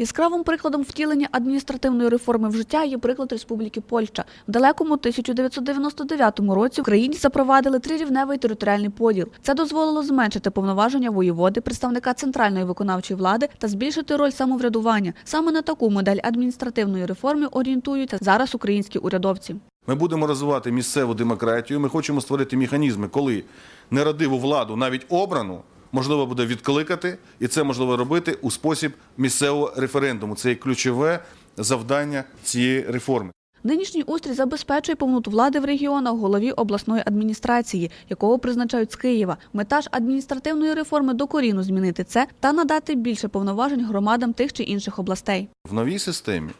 Яскравим прикладом втілення адміністративної реформи в життя є приклад Республіки Польща. В далекому 1999 році в країні запровадили трирівневий територіальний поділ. Це дозволило зменшити повноваження воєводи, представника центральної виконавчої влади та збільшити роль самоврядування. Саме на таку модель адміністративної реформи орієнтуються зараз українські урядовці. Ми будемо розвивати місцеву демократію. Ми хочемо створити механізми, коли нерадиву владу, навіть обрану, можливо буде відкликати, і це можливо робити у спосіб місцевого референдуму. Це є ключове завдання цієї реформи. Нинішній устрій забезпечує повноту влади в регіонах голові обласної адміністрації, якого призначають з Києва. Мета ж адміністративної реформи докорінно змінити це та надати більше повноважень громадам тих чи інших областей. В новій системі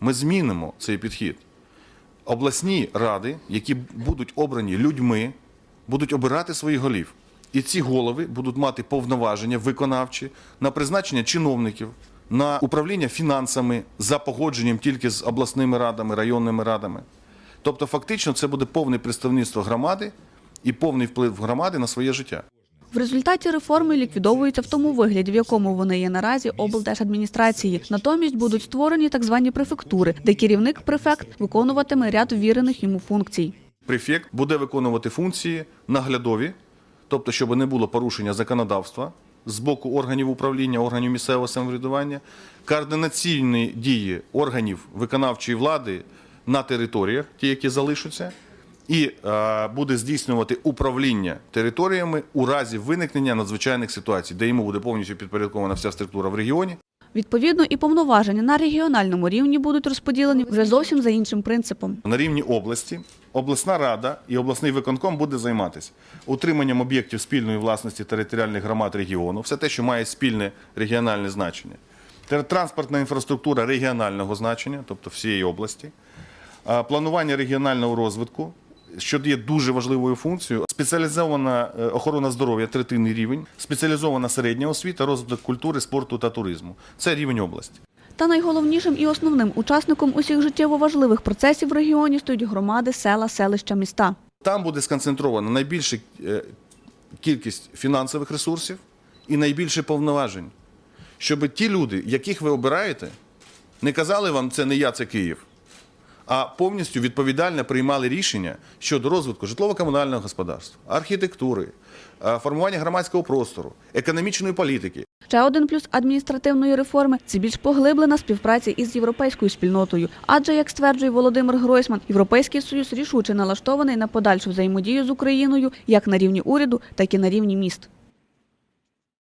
ми змінимо цей підхід. Обласні ради, які будуть обрані людьми, будуть обирати своїх голів. І ці голови будуть мати повноваження виконавчі на призначення чиновників, на управління фінансами за погодженням тільки з обласними радами, районними радами. Тобто, фактично, це буде повне представництво громади і повний вплив громади на своє життя. В результаті реформи ліквідовуються в тому вигляді, в якому вони є наразі облдержадміністрації. Натомість будуть створені так звані префектури, де керівник префект виконуватиме ряд ввірених йому функцій. Префект буде виконувати функції наглядові, тобто, щоб не було порушення законодавства з боку органів управління, органів місцевого самоврядування, координаційні дії органів виконавчої влади на територіях, ті, які залишаться, і е, буде здійснювати управління територіями у разі виникнення надзвичайних ситуацій, де йому буде повністю підпорядкована вся структура в регіоні. Відповідно, і повноваження на регіональному рівні будуть розподілені вже зовсім за іншим принципом. На рівні області обласна рада і обласний виконком буде займатися утриманням об'єктів спільної власності територіальних громад регіону, все те, що має спільне регіональне значення. Транспортна інфраструктура регіонального значення, тобто всієї області, планування регіонального розвитку, що є дуже важливою функцією, спеціалізована е, охорона здоров'я, третинний рівень, спеціалізована середня освіта, розвиток культури, спорту та туризму. Це рівень області. Та найголовнішим і основним учасником усіх життєво важливих процесів в регіоні стоять громади, села, селища, міста. Там буде сконцентрована найбільша е, кількість фінансових ресурсів і найбільше повноважень, щоб ті люди, яких ви обираєте, не казали вам, це не я, це Київ, а повністю відповідально приймали рішення щодо розвитку житлово-комунального господарства, архітектури, е, формування громадського простору, економічної політики. Ще один плюс адміністративної реформи це більш поглиблена співпраця із європейською спільнотою. Адже, як стверджує Володимир Гройсман, Європейський Союз рішуче налаштований на подальшу взаємодію з Україною як на рівні уряду, так і на рівні міст.